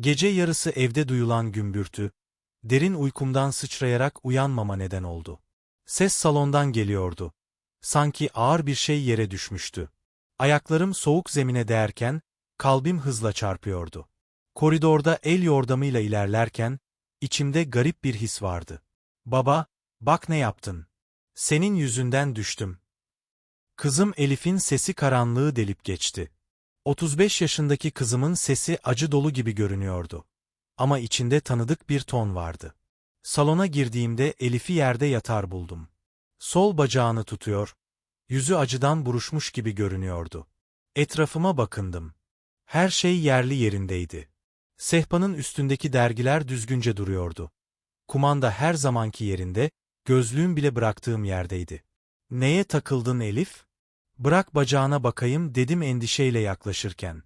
Gece yarısı evde duyulan gümbürtü, derin uykumdan sıçrayarak uyanmama neden oldu. Ses salondan geliyordu. Sanki ağır bir şey yere düşmüştü. Ayaklarım soğuk zemine değerken, kalbim hızla çarpıyordu. Koridorda el yordamıyla ilerlerken, içimde garip bir his vardı. Baba, bak ne yaptın. Senin yüzünden düştüm. Kızım Elif'in sesi karanlığı delip geçti. 35 yaşındaki kızımın sesi acı dolu gibi görünüyordu. Ama içinde tanıdık bir ton vardı. Salona girdiğimde Elif'i yerde yatar buldum. Sol bacağını tutuyor, yüzü acıdan buruşmuş gibi görünüyordu. Etrafıma bakındım. Her şey yerli yerindeydi. Sehpanın üstündeki dergiler düzgünce duruyordu. Kumanda her zamanki yerinde, gözlüğüm bile bıraktığım yerdeydi. Neye takıldın Elif? Bırak bacağına bakayım dedim endişeyle yaklaşırken.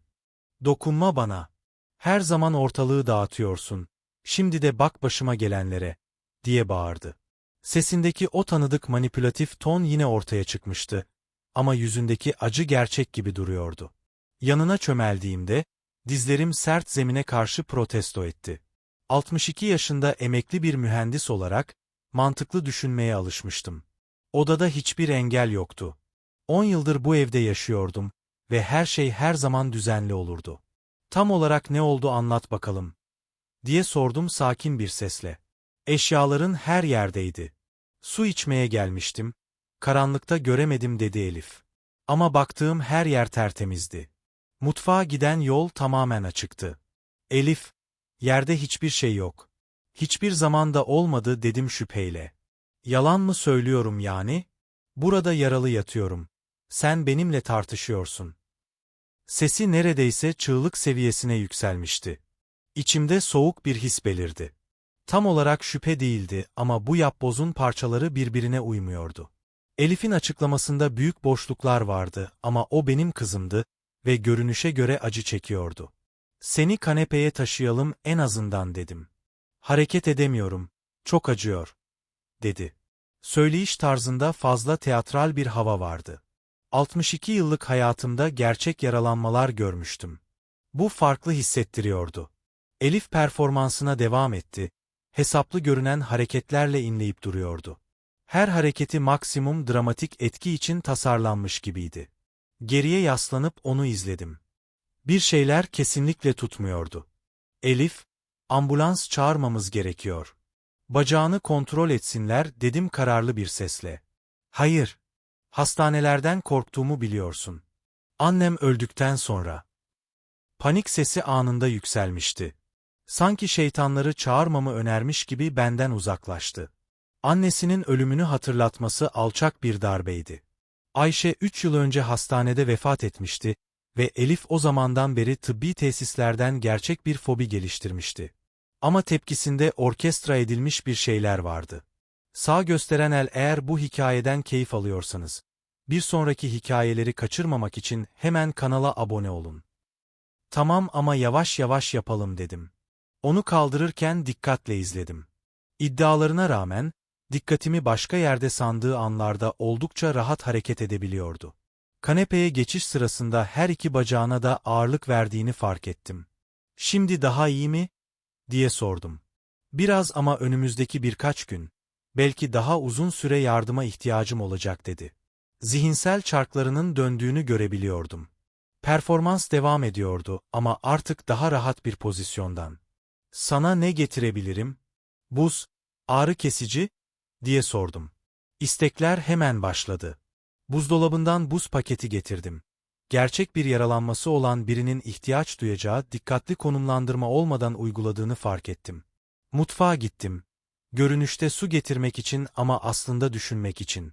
Dokunma bana. Her zaman ortalığı dağıtıyorsun. Şimdi de bak başıma gelenlere, diye bağırdı. Sesindeki o tanıdık manipülatif ton yine ortaya çıkmıştı. Ama yüzündeki acı gerçek gibi duruyordu. Yanına çömeldiğimde, dizlerim sert zemine karşı protesto etti. 62 yaşında emekli bir mühendis olarak, mantıklı düşünmeye alışmıştım. Odada hiçbir engel yoktu. 10 yıldır bu evde yaşıyordum ve her şey her zaman düzenli olurdu. Tam olarak ne oldu anlat bakalım, diye sordum sakin bir sesle. Eşyaların her yerdeydi. Su içmeye gelmiştim, karanlıkta göremedim dedi Elif. Ama baktığım her yer tertemizdi. Mutfağa giden yol tamamen açıktı. Elif, yerde hiçbir şey yok. Hiçbir zamanda olmadı dedim şüpheyle. Yalan mı söylüyorum yani? Burada yaralı yatıyorum. Sen benimle tartışıyorsun. Sesi neredeyse çığlık seviyesine yükselmişti. İçimde soğuk bir his belirdi. Tam olarak şüphe değildi ama bu yapbozun parçaları birbirine uymuyordu. Elif'in açıklamasında büyük boşluklar vardı ama o benim kızımdı ve görünüşe göre acı çekiyordu. Seni kanepeye taşıyalım en azından dedim. Hareket edemiyorum, çok acıyor, dedi. Söyleyiş tarzında fazla teatral bir hava vardı. 62 yıllık hayatımda gerçek yaralanmalar görmüştüm. Bu farklı hissettiriyordu. Elif performansına devam etti, hesaplı görünen hareketlerle inleyip duruyordu. Her hareketi maksimum dramatik etki için tasarlanmış gibiydi. Geriye yaslanıp onu izledim. Bir şeyler kesinlikle tutmuyordu. Elif, ambulans çağırmamız gerekiyor. Bacağını kontrol etsinler dedim kararlı bir sesle. Hayır. Hastanelerden korktuğumu biliyorsun. Annem öldükten sonra. Panik sesi anında yükselmişti. Sanki şeytanları çağırmamı önermiş gibi benden uzaklaştı. Annesinin ölümünü hatırlatması alçak bir darbeydi. Ayşe üç yıl önce hastanede vefat etmişti ve Elif o zamandan beri tıbbi tesislerden gerçek bir fobi geliştirmişti. Ama tepkisinde orkestra edilmiş bir şeyler vardı. Sağ gösteren el eğer bu hikayeden keyif alıyorsanız, bir sonraki hikayeleri kaçırmamak için hemen kanala abone olun. Tamam ama yavaş yavaş yapalım dedim. Onu kaldırırken dikkatle izledim. İddialarına rağmen, dikkatimi başka yerde sandığı anlarda oldukça rahat hareket edebiliyordu. Kanepeye geçiş sırasında her iki bacağına da ağırlık verdiğini fark ettim. Şimdi daha iyi mi? diye sordum. Biraz ama önümüzdeki birkaç gün, belki daha uzun süre yardıma ihtiyacım olacak dedi. Zihinsel çarklarının döndüğünü görebiliyordum. Performans devam ediyordu ama artık daha rahat bir pozisyondan. Sana ne getirebilirim? Buz, ağrı kesici, diye sordum. İstekler hemen başladı. Buzdolabından buz paketi getirdim. Gerçek bir yaralanması olan birinin ihtiyaç duyacağı dikkatli konumlandırma olmadan uyguladığını fark ettim. Mutfağa gittim. Görünüşte su getirmek için ama aslında düşünmek için.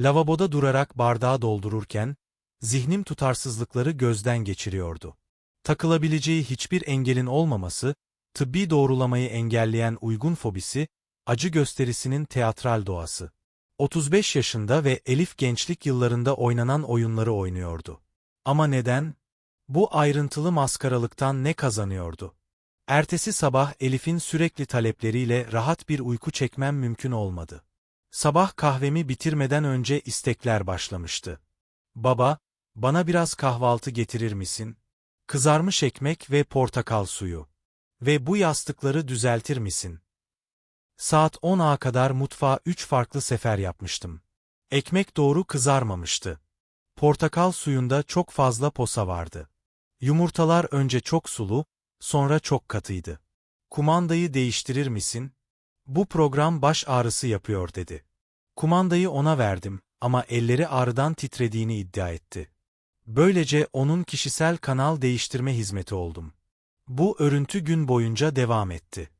Lavaboda durarak bardağı doldururken, zihnim tutarsızlıkları gözden geçiriyordu. Takılabileceği hiçbir engelin olmaması, tıbbi doğrulamayı engelleyen uygun fobisi, acı gösterisinin teatral doğası. 35 yaşında ve Elif gençlik yıllarında oynanan oyunları oynuyordu. Ama neden? Bu ayrıntılı maskaralıktan ne kazanıyordu? Ertesi sabah Elif'in sürekli talepleriyle rahat bir uyku çekmem mümkün olmadı. Sabah kahvemi bitirmeden önce istekler başlamıştı. Baba, bana biraz kahvaltı getirir misin? Kızarmış ekmek ve portakal suyu. Ve bu yastıkları düzeltir misin? Saat 10'a kadar mutfağa üç farklı sefer yapmıştım. Ekmek doğru kızarmamıştı. Portakal suyunda çok fazla posa vardı. Yumurtalar önce çok sulu, sonra çok katıydı. Kumandayı değiştirir misin? Bu program baş ağrısı yapıyor dedi. Kumandayı ona verdim ama elleri ağrıdan titrediğini iddia etti. Böylece onun kişisel kanal değiştirme hizmeti oldum. Bu örüntü gün boyunca devam etti.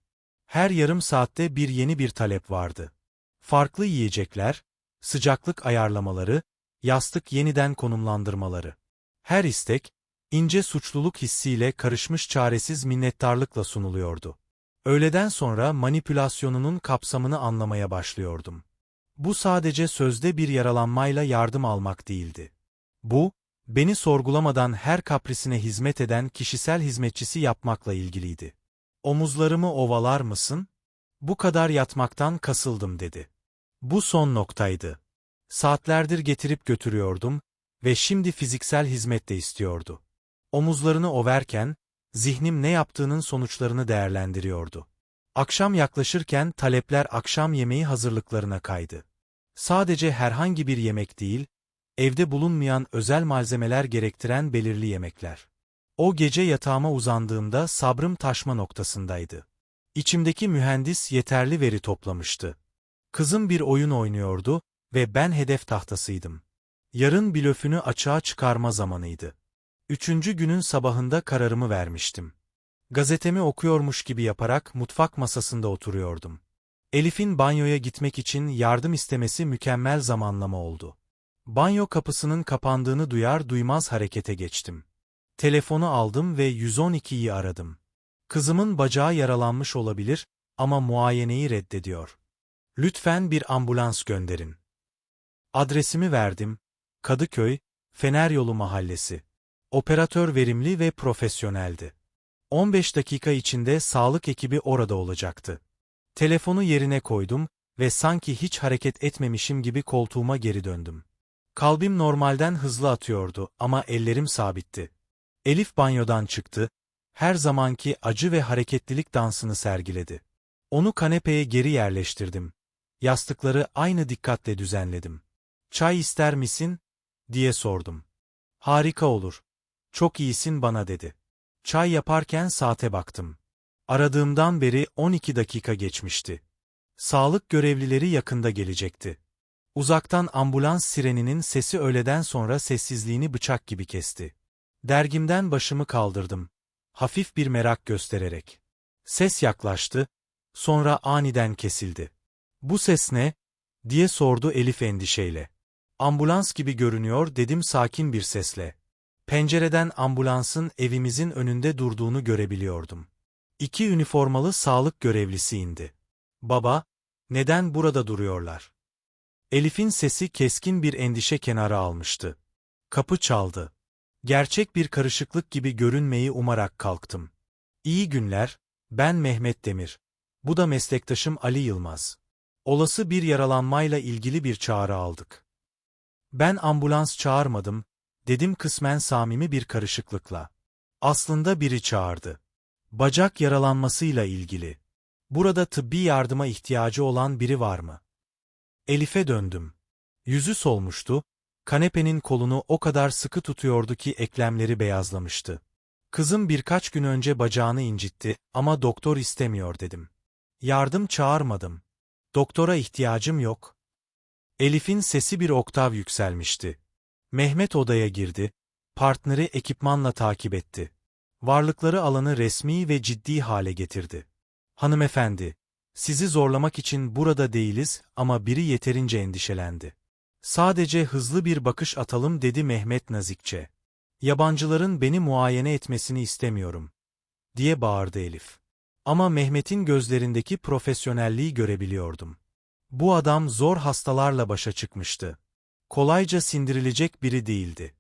Her yarım saatte bir yeni bir talep vardı. Farklı yiyecekler, sıcaklık ayarlamaları, yastık yeniden konumlandırmaları. Her istek, ince suçluluk hissiyle karışmış çaresiz minnettarlıkla sunuluyordu. Öğleden sonra manipülasyonunun kapsamını anlamaya başlıyordum. Bu sadece sözde bir yaralanmayla yardım almak değildi. Bu, beni sorgulamadan her kaprisine hizmet eden kişisel hizmetçisi yapmakla ilgiliydi. Omuzlarımı ovalar mısın? Bu kadar yatmaktan kasıldım dedi. Bu son noktaydı. Saatlerdir getirip götürüyordum ve şimdi fiziksel hizmet de istiyordu. Omuzlarını overken, zihnim ne yaptığının sonuçlarını değerlendiriyordu. Akşam yaklaşırken talepler akşam yemeği hazırlıklarına kaydı. Sadece herhangi bir yemek değil, evde bulunmayan özel malzemeler gerektiren belirli yemekler. O gece yatağıma uzandığımda sabrım taşma noktasındaydı. İçimdeki mühendis yeterli veri toplamıştı. Kızım bir oyun oynuyordu ve ben hedef tahtasıydım. Yarın blöfünü açığa çıkarma zamanıydı. Üçüncü günün sabahında kararımı vermiştim. Gazetemi okuyormuş gibi yaparak mutfak masasında oturuyordum. Elif'in banyoya gitmek için yardım istemesi mükemmel zamanlama oldu. Banyo kapısının kapandığını duyar duymaz harekete geçtim. Telefonu aldım ve 112'yi aradım. Kızımın bacağı yaralanmış olabilir ama muayeneyi reddediyor. Lütfen bir ambulans gönderin. Adresimi verdim. Kadıköy, Fener Yolu Mahallesi. Operatör verimli ve profesyoneldi. 15 dakika içinde sağlık ekibi orada olacaktı. Telefonu yerine koydum ve sanki hiç hareket etmemişim gibi koltuğuma geri döndüm. Kalbim normalden hızlı atıyordu ama ellerim sabitti. Elif banyodan çıktı, her zamanki acı ve hareketlilik dansını sergiledi. Onu kanepeye geri yerleştirdim. Yastıkları aynı dikkatle düzenledim. Çay ister misin? diye sordum. Harika olur. Çok iyisin bana dedi. Çay yaparken saate baktım. Aradığımdan beri 12 dakika geçmişti. Sağlık görevlileri yakında gelecekti. Uzaktan ambulans sireninin sesi öğleden sonra sessizliğini bıçak gibi kesti. Dergimden başımı kaldırdım. Hafif bir merak göstererek. Ses yaklaştı, sonra aniden kesildi. Bu ses ne? diye sordu Elif endişeyle. Ambulans gibi görünüyor dedim sakin bir sesle. Pencereden ambulansın evimizin önünde durduğunu görebiliyordum. İki üniformalı sağlık görevlisi indi. Baba, neden burada duruyorlar? Elif'in sesi keskin bir endişe kenara almıştı. Kapı çaldı. Gerçek bir karışıklık gibi görünmeyi umarak kalktım. İyi günler, ben Mehmet Demir. Bu da meslektaşım Ali Yılmaz. Olası bir yaralanmayla ilgili bir çağrı aldık. Ben ambulans çağırmadım, dedim kısmen samimi bir karışıklıkla. Aslında biri çağırdı. Bacak yaralanmasıyla ilgili. Burada tıbbi yardıma ihtiyacı olan biri var mı? Elif'e döndüm. Yüzü solmuştu, kanepenin kolunu o kadar sıkı tutuyordu ki eklemleri beyazlamıştı. Kızım birkaç gün önce bacağını incitti ama doktor istemiyor dedim. Yardım çağırmadım. Doktora ihtiyacım yok. Elif'in sesi bir oktav yükselmişti. Mehmet odaya girdi, partneri ekipmanla takip etti. Varlıkları alanı resmi ve ciddi hale getirdi. Hanımefendi, sizi zorlamak için burada değiliz ama biri yeterince endişelendi. Sadece hızlı bir bakış atalım dedi Mehmet nazikçe. Yabancıların beni muayene etmesini istemiyorum. Diye bağırdı Elif. Ama Mehmet'in gözlerindeki profesyonelliği görebiliyordum. Bu adam zor hastalarla başa çıkmıştı. Kolayca sindirilecek biri değildi.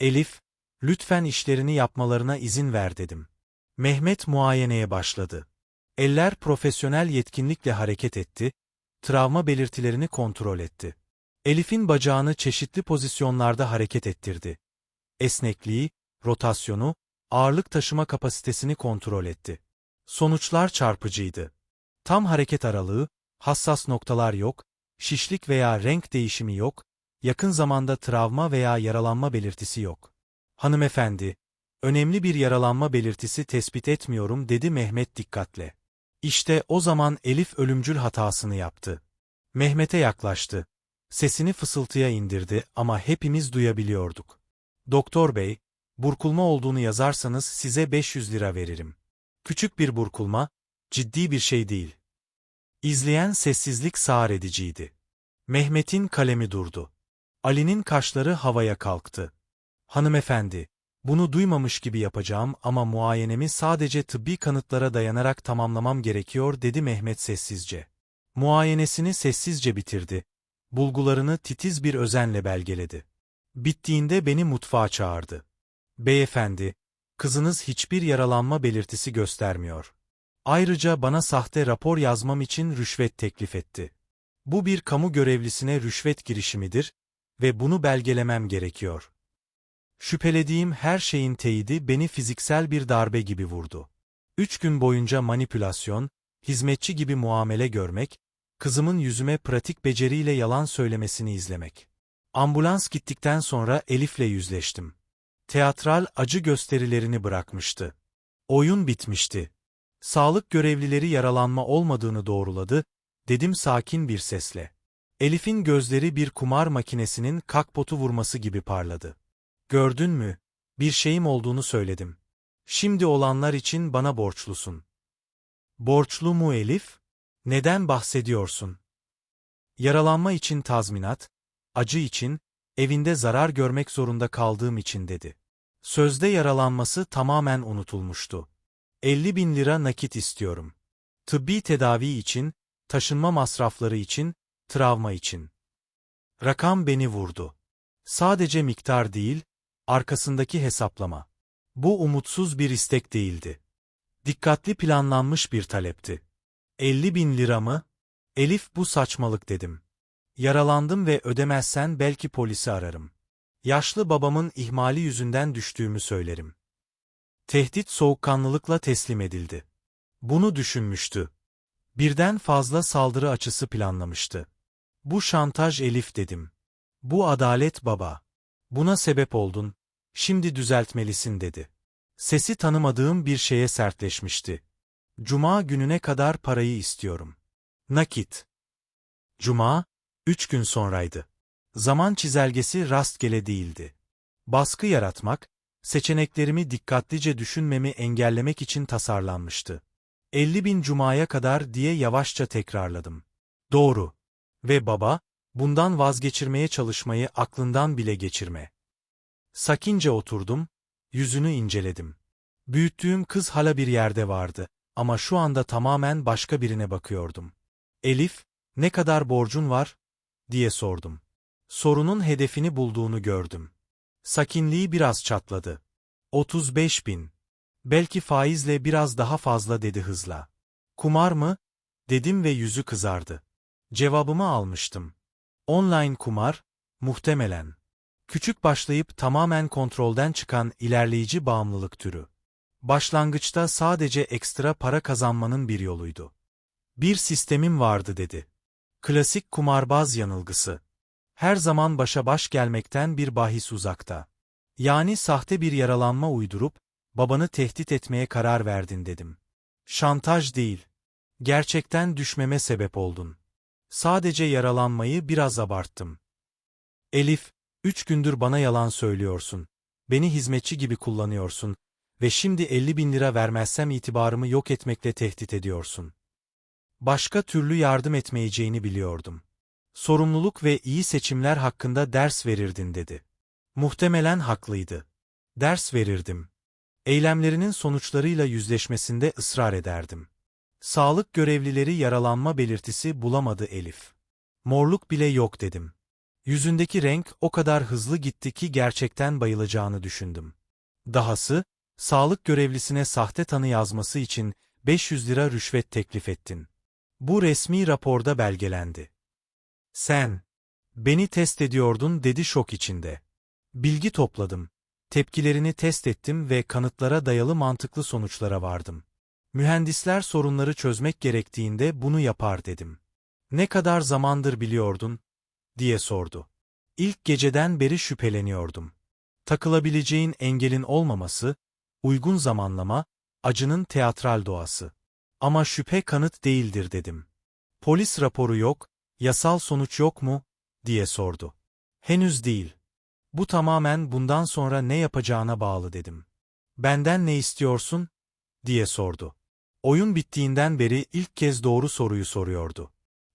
Elif, lütfen işlerini yapmalarına izin ver dedim. Mehmet muayeneye başladı. Eller profesyonel yetkinlikle hareket etti, travma belirtilerini kontrol etti. Elif'in bacağını çeşitli pozisyonlarda hareket ettirdi. Esnekliği, rotasyonu, ağırlık taşıma kapasitesini kontrol etti. Sonuçlar çarpıcıydı. Tam hareket aralığı, hassas noktalar yok, şişlik veya renk değişimi yok, yakın zamanda travma veya yaralanma belirtisi yok. Hanımefendi, önemli bir yaralanma belirtisi tespit etmiyorum dedi Mehmet dikkatle. İşte o zaman Elif ölümcül hatasını yaptı. Mehmet'e yaklaştı. Sesini fısıltıya indirdi ama hepimiz duyabiliyorduk. Doktor bey, burkulma olduğunu yazarsanız size 500 lira veririm. Küçük bir burkulma, ciddi bir şey değil. İzleyen sessizlik sağır ediciydi. Mehmet'in kalemi durdu. Ali'nin kaşları havaya kalktı. Hanımefendi, bunu duymamış gibi yapacağım ama muayenemi sadece tıbbi kanıtlara dayanarak tamamlamam gerekiyor dedi Mehmet sessizce. Muayenesini sessizce bitirdi. Bulgularını titiz bir özenle belgeledi. Bittiğinde beni mutfağa çağırdı. Beyefendi, kızınız hiçbir yaralanma belirtisi göstermiyor. Ayrıca bana sahte rapor yazmam için rüşvet teklif etti. Bu bir kamu görevlisine rüşvet girişimidir ve bunu belgelemem gerekiyor. Şüphelediğim her şeyin teyidi beni fiziksel bir darbe gibi vurdu. Üç gün boyunca manipülasyon, hizmetçi gibi muamele görmek, kızımın yüzüme pratik beceriyle yalan söylemesini izlemek. Ambulans gittikten sonra Elif'le yüzleştim. Teatral acı gösterilerini bırakmıştı. Oyun bitmişti. Sağlık görevlileri yaralanma olmadığını doğruladı, dedim sakin bir sesle. Elif'in gözleri bir kumar makinesinin kakpotu vurması gibi parladı. Gördün mü? Bir şeyim olduğunu söyledim. Şimdi olanlar için bana borçlusun. Borçlu mu Elif? Neden bahsediyorsun? Yaralanma için tazminat, acı için, evinde zarar görmek zorunda kaldığım için dedi. Sözde yaralanması tamamen unutulmuştu. 50 bin lira nakit istiyorum. Tıbbi tedavi için, taşınma masrafları için, travma için. Rakam beni vurdu. Sadece miktar değil, arkasındaki hesaplama. Bu umutsuz bir istek değildi. Dikkatli planlanmış bir talepti. 50 bin lira mı? Elif bu saçmalık dedim. Yaralandım ve ödemezsen belki polisi ararım. Yaşlı babamın ihmali yüzünden düştüğümü söylerim. Tehdit soğukkanlılıkla teslim edildi. Bunu düşünmüştü. Birden fazla saldırı açısı planlamıştı. Bu şantaj Elif dedim. Bu adalet baba. Buna sebep oldun, şimdi düzeltmelisin dedi. Sesi tanımadığım bir şeye sertleşmişti. Cuma gününe kadar parayı istiyorum. Nakit. Cuma, üç gün sonraydı. Zaman çizelgesi rastgele değildi. Baskı yaratmak, seçeneklerimi dikkatlice düşünmemi engellemek için tasarlanmıştı. 50 bin cumaya kadar diye yavaşça tekrarladım. Doğru. Ve baba, bundan vazgeçirmeye çalışmayı aklından bile geçirme. Sakince oturdum, yüzünü inceledim. Büyüttüğüm kız hala bir yerde vardı ama şu anda tamamen başka birine bakıyordum. Elif, ne kadar borcun var? diye sordum. Sorunun hedefini bulduğunu gördüm. Sakinliği biraz çatladı. 35 bin. Belki faizle biraz daha fazla dedi hızla. Kumar mı? Dedim ve yüzü kızardı. Cevabımı almıştım. Online kumar, muhtemelen. Küçük başlayıp tamamen kontrolden çıkan ilerleyici bağımlılık türü. Başlangıçta sadece ekstra para kazanmanın bir yoluydu. Bir sistemim vardı dedi. Klasik kumarbaz yanılgısı. Her zaman başa baş gelmekten bir bahis uzakta. Yani sahte bir yaralanma uydurup, babanı tehdit etmeye karar verdin dedim. Şantaj değil. Gerçekten düşmeme sebep oldun. Sadece yaralanmayı biraz abarttım. Elif, üç gündür bana yalan söylüyorsun. Beni hizmetçi gibi kullanıyorsun ve şimdi 50 bin lira vermezsem itibarımı yok etmekle tehdit ediyorsun. Başka türlü yardım etmeyeceğini biliyordum. Sorumluluk ve iyi seçimler hakkında ders verirdin dedi. Muhtemelen haklıydı. Ders verirdim. Eylemlerinin sonuçlarıyla yüzleşmesinde ısrar ederdim. Sağlık görevlileri yaralanma belirtisi bulamadı Elif. Morluk bile yok dedim. Yüzündeki renk o kadar hızlı gitti ki gerçekten bayılacağını düşündüm. Dahası, sağlık görevlisine sahte tanı yazması için 500 lira rüşvet teklif ettin. Bu resmi raporda belgelendi. Sen, beni test ediyordun dedi şok içinde. Bilgi topladım. Tepkilerini test ettim ve kanıtlara dayalı mantıklı sonuçlara vardım. Mühendisler sorunları çözmek gerektiğinde bunu yapar dedim. Ne kadar zamandır biliyordun? diye sordu. İlk geceden beri şüpheleniyordum. Takılabileceğin engelin olmaması, uygun zamanlama, acının teatral doğası. Ama şüphe kanıt değildir dedim. Polis raporu yok, yasal sonuç yok mu? diye sordu. Henüz değil. Bu tamamen bundan sonra ne yapacağına bağlı dedim. Benden ne istiyorsun? diye sordu. Oyun bittiğinden beri ilk kez doğru soruyu soruyordu.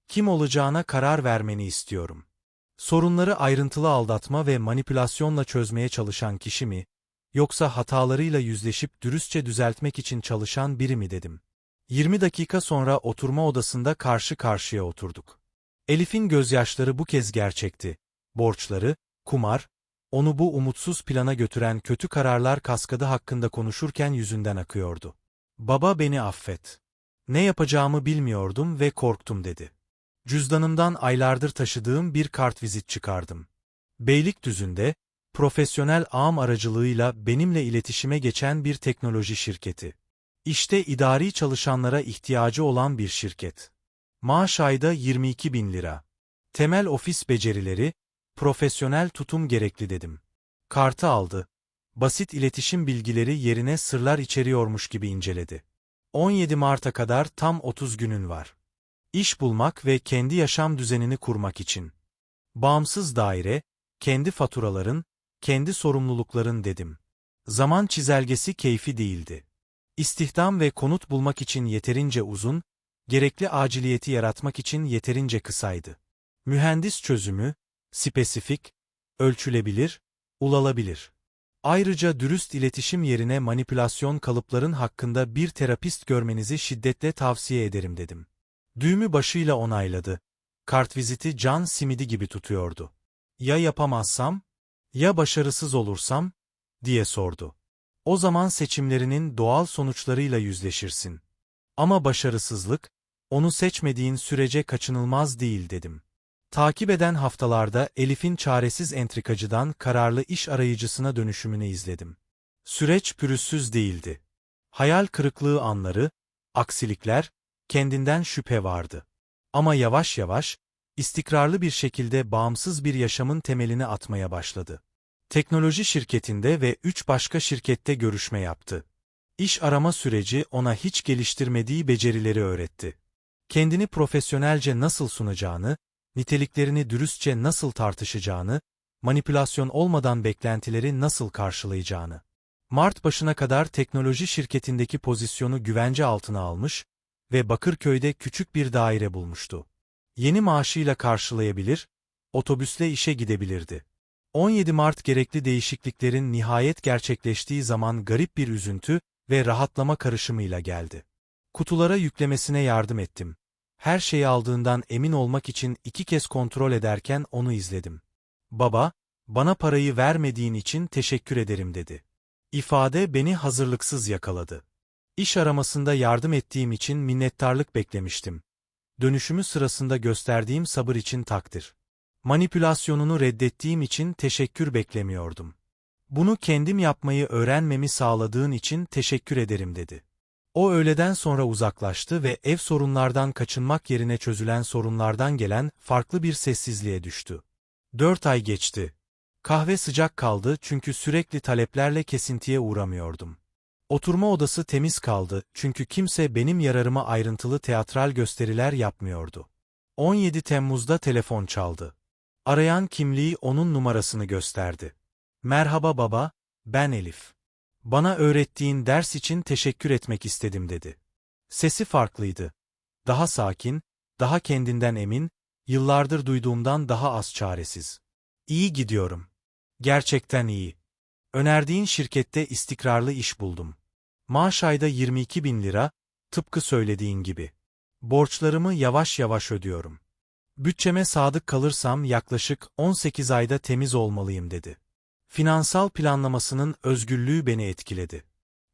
Kim olacağına karar vermeni istiyorum. Sorunları ayrıntılı aldatma ve manipülasyonla çözmeye çalışan kişi mi, yoksa hatalarıyla yüzleşip dürüstçe düzeltmek için çalışan biri mi dedim. 20 dakika sonra oturma odasında karşı karşıya oturduk. Elif'in gözyaşları bu kez gerçekti. Borçları, kumar, onu bu umutsuz plana götüren kötü kararlar kaskadı hakkında konuşurken yüzünden akıyordu. Baba beni affet. Ne yapacağımı bilmiyordum ve korktum dedi. Cüzdanımdan aylardır taşıdığım bir kartvizit çıkardım. Beylikdüzü'nde, profesyonel ağım aracılığıyla benimle iletişime geçen bir teknoloji şirketi. İşte idari çalışanlara ihtiyacı olan bir şirket. Maaş ayda 22 bin lira. Temel ofis becerileri, profesyonel tutum gerekli dedim. Kartı aldı. Basit iletişim bilgileri yerine sırlar içeriyormuş gibi inceledi. 17 Mart'a kadar tam 30 günün var. İş bulmak ve kendi yaşam düzenini kurmak için. Bağımsız daire, kendi faturaların, kendi sorumlulukların dedim. Zaman çizelgesi keyfi değildi. İstihdam ve konut bulmak için yeterince uzun, gerekli aciliyeti yaratmak için yeterince kısaydı. Mühendis çözümü, spesifik, ölçülebilir, ulalabilir. Ayrıca dürüst iletişim yerine manipülasyon kalıpların hakkında bir terapist görmenizi şiddetle tavsiye ederim dedim. Düğümü başıyla onayladı. Kartviziti can simidi gibi tutuyordu. Ya yapamazsam? Ya başarısız olursam? diye sordu. O zaman seçimlerinin doğal sonuçlarıyla yüzleşirsin. Ama başarısızlık, onu seçmediğin sürece kaçınılmaz değil dedim. Takip eden haftalarda Elif'in çaresiz entrikacıdan kararlı iş arayıcısına dönüşümünü izledim. Süreç pürüzsüz değildi. Hayal kırıklığı anları, aksilikler, kendinden şüphe vardı. Ama yavaş yavaş, istikrarlı bir şekilde bağımsız bir yaşamın temelini atmaya başladı. Teknoloji şirketinde ve üç başka şirkette görüşme yaptı. İş arama süreci ona hiç geliştirmediği becerileri öğretti. Kendini profesyonelce nasıl sunacağını, niteliklerini dürüstçe nasıl tartışacağını, manipülasyon olmadan beklentileri nasıl karşılayacağını. Mart başına kadar teknoloji şirketindeki pozisyonu güvence altına almış ve Bakırköy'de küçük bir daire bulmuştu. Yeni maaşıyla karşılayabilir, otobüsle işe gidebilirdi. 17 Mart gerekli değişikliklerin nihayet gerçekleştiği zaman garip bir üzüntü ve rahatlama karışımıyla geldi. Kutulara yüklemesine yardım ettim. Her şeyi aldığından emin olmak için iki kez kontrol ederken onu izledim. Baba, bana parayı vermediğin için teşekkür ederim dedi. İfade beni hazırlıksız yakaladı. İş aramasında yardım ettiğim için minnettarlık beklemiştim. Dönüşümü sırasında gösterdiğim sabır için takdir. Manipülasyonunu reddettiğim için teşekkür beklemiyordum. Bunu kendim yapmayı öğrenmemi sağladığın için teşekkür ederim dedi. O öğleden sonra uzaklaştı ve ev sorunlardan kaçınmak yerine çözülen sorunlardan gelen farklı bir sessizliğe düştü. Dört ay geçti. Kahve sıcak kaldı çünkü sürekli taleplerle kesintiye uğramıyordum. Oturma odası temiz kaldı çünkü kimse benim yararıma ayrıntılı teatral gösteriler yapmıyordu. 17 Temmuz'da telefon çaldı. Arayan kimliği onun numarasını gösterdi. Merhaba baba, ben Elif. Bana öğrettiğin ders için teşekkür etmek istedim dedi. Sesi farklıydı. Daha sakin, daha kendinden emin, yıllardır duyduğumdan daha az çaresiz. İyi gidiyorum. Gerçekten iyi. Önerdiğin şirkette istikrarlı iş buldum. Maaş ayda 22 bin lira, tıpkı söylediğin gibi. Borçlarımı yavaş yavaş ödüyorum. Bütçeme sadık kalırsam yaklaşık 18 ayda temiz olmalıyım dedi. Finansal planlamasının özgürlüğü beni etkiledi.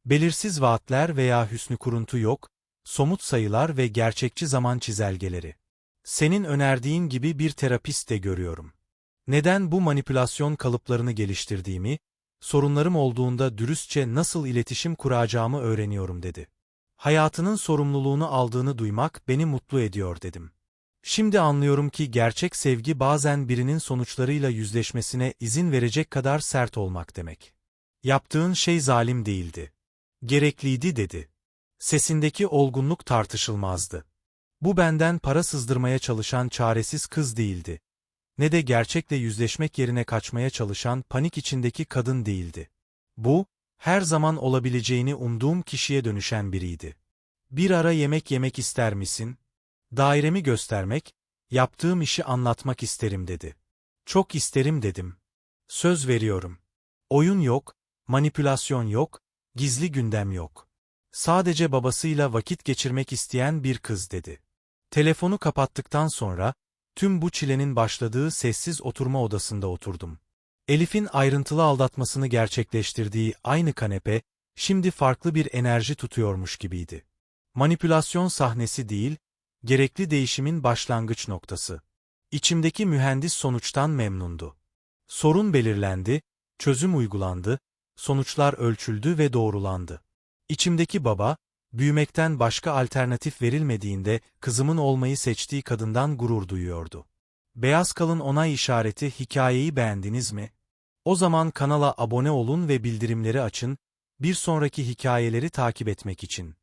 Belirsiz vaatler veya hüsnü kuruntu yok, somut sayılar ve gerçekçi zaman çizelgeleri. Senin önerdiğin gibi bir terapist de görüyorum. Neden bu manipülasyon kalıplarını geliştirdiğimi, sorunlarım olduğunda dürüstçe nasıl iletişim kuracağımı öğreniyorum dedi. Hayatının sorumluluğunu aldığını duymak beni mutlu ediyor dedim. Şimdi anlıyorum ki gerçek sevgi bazen birinin sonuçlarıyla yüzleşmesine izin verecek kadar sert olmak demek. Yaptığın şey zalim değildi. Gerekliydi dedi. Sesindeki olgunluk tartışılmazdı. Bu benden para sızdırmaya çalışan çaresiz kız değildi. Ne de gerçekle yüzleşmek yerine kaçmaya çalışan panik içindeki kadın değildi. Bu, her zaman olabileceğini umduğum kişiye dönüşen biriydi. Bir ara yemek yemek ister misin? Dairemi göstermek, yaptığım işi anlatmak isterim dedi. Çok isterim dedim. Söz veriyorum. Oyun yok, manipülasyon yok, gizli gündem yok. Sadece babasıyla vakit geçirmek isteyen bir kız dedi. Telefonu kapattıktan sonra, tüm bu çilenin başladığı sessiz oturma odasında oturdum. Elif'in ayrıntılı aldatmasını gerçekleştirdiği aynı kanepe, şimdi farklı bir enerji tutuyormuş gibiydi. Manipülasyon sahnesi değil, gerekli değişimin başlangıç noktası. İçimdeki mühendis sonuçtan memnundu. Sorun belirlendi, çözüm uygulandı, sonuçlar ölçüldü ve doğrulandı. İçimdeki baba, büyümekten başka alternatif verilmediğinde kızımın olmayı seçtiği kadından gurur duyuyordu. Beyaz kalın onay işareti hikayeyi beğendiniz mi? O zaman kanala abone olun ve bildirimleri açın, bir sonraki hikayeleri takip etmek için.